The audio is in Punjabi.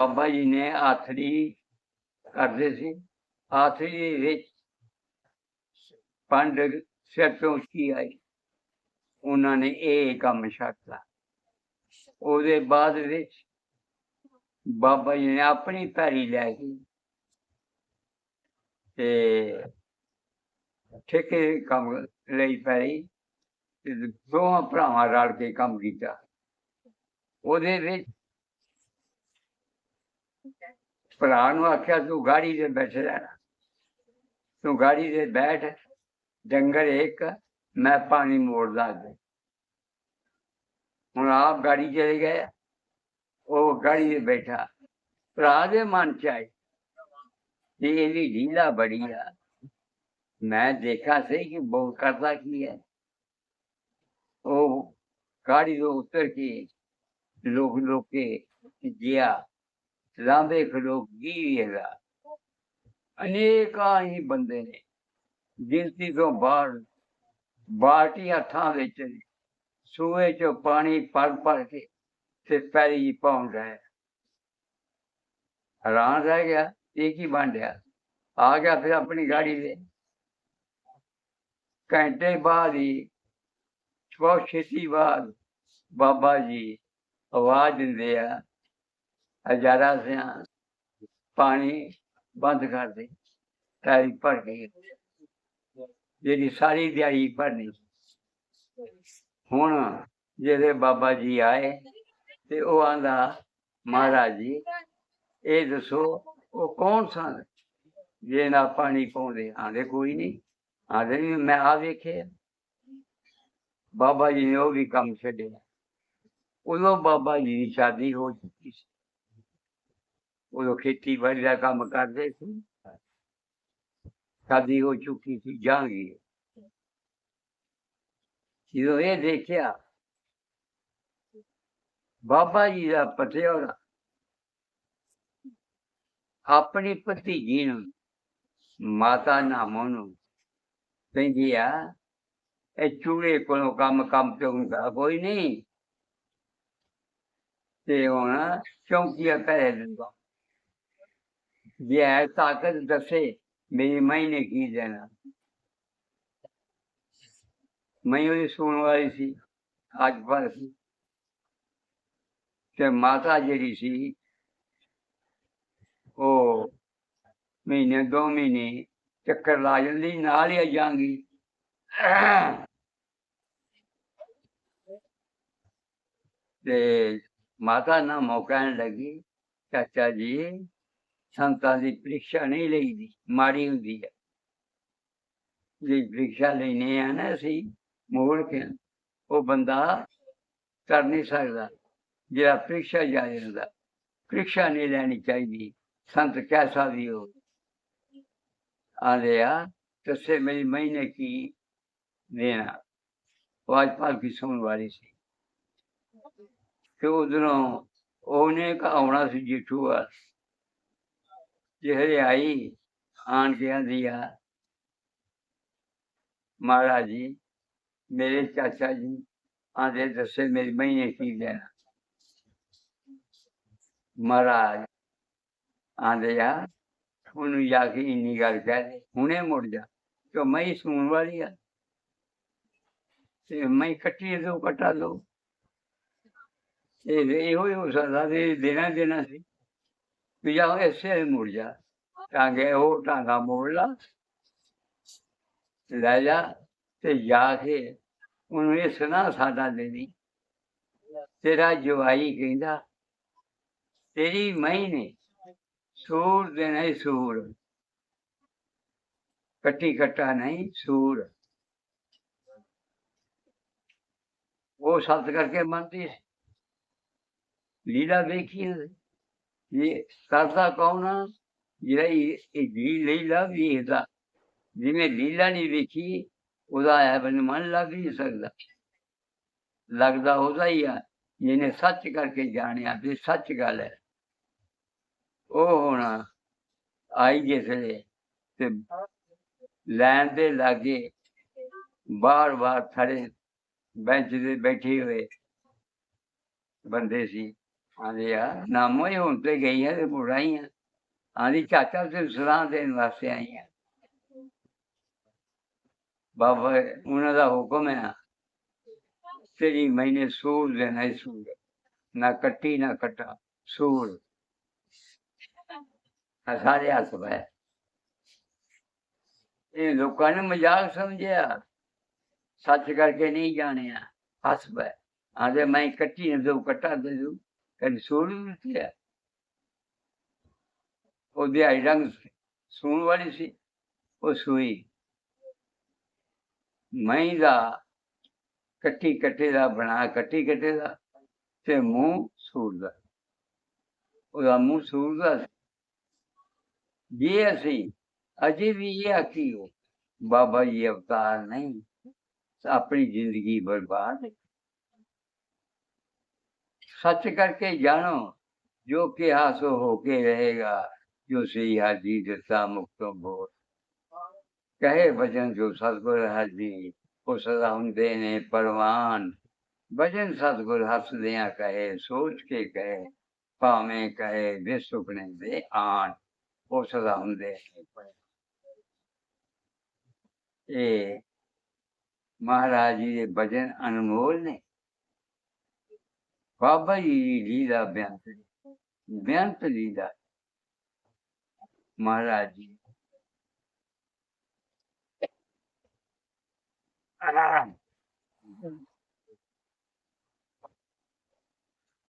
ਬਾਬਾ ਜੀ ਨੇ ਆਥਰੀ ਕਰਦੇ ਸੀ। ਆਥਰੀ ਦੇ ਵਿੱਚ ਪੰਡ ਸਿਰ ਤੋਂ ਆਈ। ਉਹਨਾਂ ਨੇ ਇਹ ਕੰਮ ਛੱਡਤਾ। ਉਹਦੇ ਬਾਅਦ ਵਿੱਚ ਬਾਬਾ ਜੀ ਨੇ ਆਪਣੀ ਪੈਰੀ ਲੈ ਕੇ ਤੇ ਠੇਕੇ ਕੰਮ ਲਈ ਪੈਰੀ ਤੇ ਦੋਹਾਂ ਭਰਾਵਾਂ ਰਲ ਕੇ ਕੰਮ ਕੀਤਾ। ਉਹਦੇ ਵਿੱਚ ਭਰਾ ਨੂੰ ਆਖਿਆ ਤੂੰ ਗਾੜੀ ਤੇ ਬੈਠੇ ਰਹਿਣਾ ਤੂੰ ਗਾੜੀ ਤੇ ਬੈਠ ਡੰਗਰ ਇੱਕ ਮੈਂ ਪਾਣੀ ਮੋੜਦਾ ਅੱਗੇ ਹੁਣ ਆਪ ਗਾੜੀ ਚਲੇ ਗਏ ਉਹ ਗਾੜੀ ਤੇ ਬੈਠਾ ਭਰਾ ਦੇ ਮਨ ਚ ਆਈ ਕਿ ਇਹਦੀ ਢੀਲਾ ਬੜੀ ਆ ਮੈਂ ਦੇਖਾ ਸਹੀ ਕਿ ਬਹੁਤ ਕਰਦਾ ਕੀ ਹੈ ਉਹ ਗਾੜੀ ਤੋਂ ਉਤਰ ਕੇ ਲੋਕ ਲੋਕੇ ਗਿਆ ਲਾਂਬੇ ਖਲੋ ਗੀਵੇਗਾ ਅਨੇਕਾਂ ਹੀ ਬੰਦੇ ਨੇ ਗਿਣਤੀ ਤੋਂ ਬਾਹਰ ਬਾਲਟੀ ਹੱਥਾਂ ਵਿੱਚ ਸੂਏ ਚ ਪਾਣੀ ਭਰ ਭਰ ਕੇ ਤੇ ਪੈਰੀ ਪਾਉਣ ਗਏ ਹੈਰਾਨ ਰਹਿ ਗਿਆ ਇਹ ਕੀ ਬਣ ਰਿਹਾ ਆ ਗਿਆ ਫਿਰ ਆਪਣੀ ਗਾੜੀ ਤੇ ਘੰਟੇ ਬਾਅਦ ਹੀ ਬਹੁਤ ਛੇਤੀ ਬਾਅਦ ਬਾਬਾ ਜੀ ਆਵਾਜ਼ ਦਿੰਦੇ ਆ ਹਜ਼ਾਰਾਂ ਸਿਆਂ ਪਾਣੀ ਬੰਦ ਕਰ ਦੇ ਸਾਰੀ ਭਰ ਗਈ ਜਿਹੜੀ ਸਾਰੀ ਦਿਹਾੜੀ ਭਰਨੀ। ਹੁਣ ਜਿਹੜੇ ਬਾਬਾ ਜੀ ਆਏ ਤੇ ਉਹ ਆਂਦਾ, ਮਹਾਰਾਜ ਜੀ, ਇਹ ਦੱਸੋ, ਉਹ ਕੌਣ ਸਨ? ਜੇ ਨਾ ਪਾਣੀ ਪਾਉਂਦੇ, ਆਂਦੇ, ਕੋਈ ਨਹੀਂ। ਆਂਦੇ, ਵੀ ਮੈਂ ਆ ਵੇਖਿਆ ਬਾਬਾ ਜੀ ਨੇ ਉਹ ਵੀ ਕੰਮ ਛੱਡਿਆ। ਉਦੋਂ ਬਾਬਾ ਜੀ ਦੀ ਸ਼ਾਦੀ ਹੋ ਚੁੱਕੀ ਸੀ। ਉਦੋਂ ਖੇਤੀਬਾੜੀ ਦਾ ਕੰਮ ਕਰਦੇ ਸੀ ਸ਼ਾਦੀ ਹੋ ਚੁੱਕੀ ਸੀ ਜਾਂਗੀ ਜਦੋਂ ਇਹ ਦੇਖਿਆ ਬਾਬਾ ਜੀ ਦਾ ਪਤਿਆਰਾ ਆਪਣੀ ਭਤੀਜੀ ਨੂੰ ਮਾਤਾ ਨਾਮੋਂ ਨੂੰ ਕਹਿੰਦੀ ਆ ਇਹ ਚੂੜੇ ਕੋਲੋਂ ਕੰਮ ਕੰਮ ਤੇ ਹੁੰਦਾ ਕੋਈ ਨਹੀਂ ਤੇ ਹੁਣ ਚੌਂਕੀਆ ਕਰੇ ਦਿੰਦਾ ਜੇ ਹੈ ਤਾਕਤ ਦੱਸੇ ਮੇਰੀ ਮਾਈ ਨੇ ਕੀ ਦੇਣਾ ਮੈਂ ਉਹਦੀ ਸੁਣਨ ਵਾਲੀ ਸੀ ਅੱਜ ਪਰ ਸੀ ਤੇ ਮਾਤਾ ਜਿਹੜੀ ਸੀ ਉਹ ਮਹੀਨੇ ਦੋ ਮਹੀਨੇ ਚੱਕਰ ਲਾ ਜਾਂਦੀ ਨਾਲ ਹੀ ਆ ਜਾਂਗੀ ਤੇ ਮਾਤਾ ਨਾ ਮੌਕਾ ਲੱਗੀ ਚਾਚਾ ਜੀ ਸੰਤਾਂ ਦੀ ਪ੍ਰੀਖਿਆ ਨਹੀਂ ਲਈਦੀ, ਮਾੜੀ ਹੁੰਦੀ ਹੈ ਜੇ ਪ੍ਰੀਖਿਆ ਲੈਨੇ ਆ ਨਾ ਅਸੀਂ ਮੋੜ ਕੇ ਉਹ ਬੰਦਾ ਕਰ ਨਹੀਂ ਸਕਦਾ, ਜਿਹੜਾ ਪ੍ਰੀਖਿਆ ਜਾਏ ਹੁੰਦਾ ਪ੍ਰੀਖਿਆ ਨਹੀਂ ਲੈਣੀ ਚਾਹੀਦੀ, ਸੰਤ ਕੈਸਾ ਵੀ ਹੋ ਆਲੇ ਆ ਤਸੇ ਮੇਰੀ ਮਹੀਨੇ ਕੀ ਦੇਣਾ। ਉਹ ਅੱਜ ਪਾਲ ਕੀ ਸੁਣਨ ਵਾਲੀ ਸੀ। ਕਿ ਉਧਰੋਂ ਉਹਨੇ ਕਹਾਉਣਾ ਸੀ ਜਿੱਠੂਆ ਆਈ ਆਣ ਕੇ ਆਂਦੀ ਆ ਮਹਾਰਾਜ ਜੀ, ਮੇਰੇ ਚਾਚਾ ਜੀ ਆਂਦੇ ਦੱਸੇ ਮੇਰੀ ਮਹੀਨੇ ਕੀ ਦੇਣਾ ਮਹਾਰਾਜ ਆਂਦੇ ਆ, ਉਹਨੂੰ ਜਾ ਕੇ ਇੰਨੀ ਗੱਲ ਕਹਿ ਦੇ, ਹੁਣੇ ਮੁੜ ਜਾ ਕਿ ਮੈਂ ਹੀ ਵਾਲੀ ਆ। ਤੇ ਮੈਂ ਕੱਟੀ ਦੋ ਕਟਾ ਦੋ। ਇਹ ਇਹੋ ਹੀ ਹੋ ਸਕਦਾ ਵੀ ਦੇਣਾ ਦੇਣਾ ਸੀ। ਵੀ ਜਾ ਐਸੇ ਮੁੜ ਜਾ ਟਾਂਗੇ ਉਹ ਟਾਂਗਾ ਮੋੜ ਲਾ ਲੈ ਜਾ ਤੇ ਜਾ ਕੇ ਉਹਨੂੰ ਇਹ ਸੁਣਾ ਸਾਡਾ ਦੇਣੀ ਤੇਰਾ ਜਵਾਈ ਕਹਿੰਦਾ ਤੇਰੀ ਮਈ ਨੇ ਸੂਰ ਦੇ ਨਹੀਂ ਸੂਰ ਕੱਟੀ ਕੱਟਾ ਨਹੀਂ ਸੂਰ ਉਹ ਸਤ ਕਰਕੇ ਮੰਨਦੀ ਸੀ ਲੀਲਾ ਵੇਖੀ ਹੈ ਇਹ ਕਰਦਾ ਕੌਣ ਆ? ਜਿਹੜਾ ਇਹ ਜੀ ਲੀਲਾ ਵੇਖਦਾ। ਜਿਵੇਂ ਲੀਲਾ ਨਹੀਂ ਵੇਖੀ, ਉਹਦਾ ਹੈ ਮਨ ਲੱਗ ਨਹੀਂ ਸਕਦਾ। ਲੱਗਦਾ ਉਹਦਾ ਹੀ ਆ, ਜਿਹਨੇ ਸੱਚ ਕਰਕੇ ਜਾਣਿਆ ਵੀ ਸੱਚ ਗੱਲ ਹੈ। ਉਹ ਹੋਣਾ ਆਈ ਜਿਸ ਵੇਲੇ ਤੇ ਲੈਣ ਦੇ ਲਾਗੇ ਬਾਰ ਬਾਰ ਥੜੇ ਬੈਂਚ ਤੇ ਬੈਠੇ ਹੋਏ ਬੰਦੇ ਸੀ। ਆਂਦੀ ਆ, ਨਾਮੋ ਹੀ ਹੁਣ ਤੇ ਗਈ ਆ ਤੇ ਬੁੜਾ ਹੀ ਆ। ਆਂਦੀ ਚਾਚਾ ਤੇ ਸਲਾਹ ਦੇਣ ਵਾਸਤੇ ਆਈ ਆ। ਬਾਬਾ, ਉਹਨਾਂ ਦਾ ਹੁਕਮ ਹੈ ਤੇਰੀ ਮਹੀਨੇ ਸੂਰ ਦੇਣਾ ਹੈ ਸੂਰ। ਨਾ ਕੱਟੀ, ਨਾ ਕਟਾ, ਸੂਰ। ਆਹ ਸਾਰੇ ਹੱਥ ਪਏ ਇਹ ਲੋਕਾਂ ਨੇ ਮਜ਼ਾਕ ਸਮਝਿਆ। ਸੱਚ ਕਰਕੇ ਨਹੀਂ ਜਾਣਿਆ। ਹੱਸ ਪਏ ਆਂਦੇ, ਮੈਂ ਕੱਟੀ, ਨੇ ਦੋ ਕੱਟਾ ਦੇ ਦੂ ਕਦੀ ਸੂਰ ਵੀ ਦਿੱਤੀ ਹੈ ਉਹ ਦਿਹਾੜੀ ਰੰਗ ਸੂਣ ਵਾਲੀ ਸੀ ਉਹ ਦਾ ਕੱਟੀ ਕੱਟੇ ਦਾ ਬਣਾ ਕੱਟੀ ਕੱਟੇ ਦਾ ਤੇ ਮੂੰਹ ਸੂਰ ਦਾ ਉਹਦਾ ਮੂੰਹ ਸੂਰ ਦਾ ਸੀ। ਜੇ ਅਸੀਂ ਅਜੇ ਵੀ ਇਹ ਆਖੀ ਹੋ ਬਾਬਾ ਜੀ ਅਵਤਾਰ ਨਹੀਂ ਆਪਣੀ ਜ਼ਿੰਦਗੀ ਬਰਬਾਦ ਸੱਚ ਕਰਕੇ ਜਾਣੋ, ਜੋ ਕਿ ਹਾਸੋ ਹੋ ਕੇ ਰਹੇਗਾ, ਜੋ ਸਹੀ ਹਾਜੀ ਦਿੱਤਾ ਮੁਕਤੋਂ ਬੋਲ ਕਹੇ ਭਜਨ ਜੋ ਸਤਗੁਰ ਉਹ ਸਦਾ ਹੁੰਦੇ ਨੇ ਪਰਵਾਨ। ਭਜਨ ਸਤਗੁਰ ਹੱਸਦਿਆਂ ਕਹੇ, ਸੋਚ ਕੇ ਕਹੇ, ਭਾਵੇਂ ਕਹੇ ਵੇ ਸੁਪਨੇ ਦੇ ਆਣ, ਉਹ ਸਦਾ ਹੁੰਦੇ ਨੇ ਇਹ ਮਹਾਰਾਜ ਜੀ ਦੇ ਭਜਨ ਅਨਮੋਲ ਨੇ। ਬਾਬਾ ਜੀ ਦੀ ਬੇਅੰਤ ਬੇਅੰਤ ਬਿਆੰਤ ਲੀਲਾ। ਮਹਾਰਾਜ ਜੀ। ਆਹ।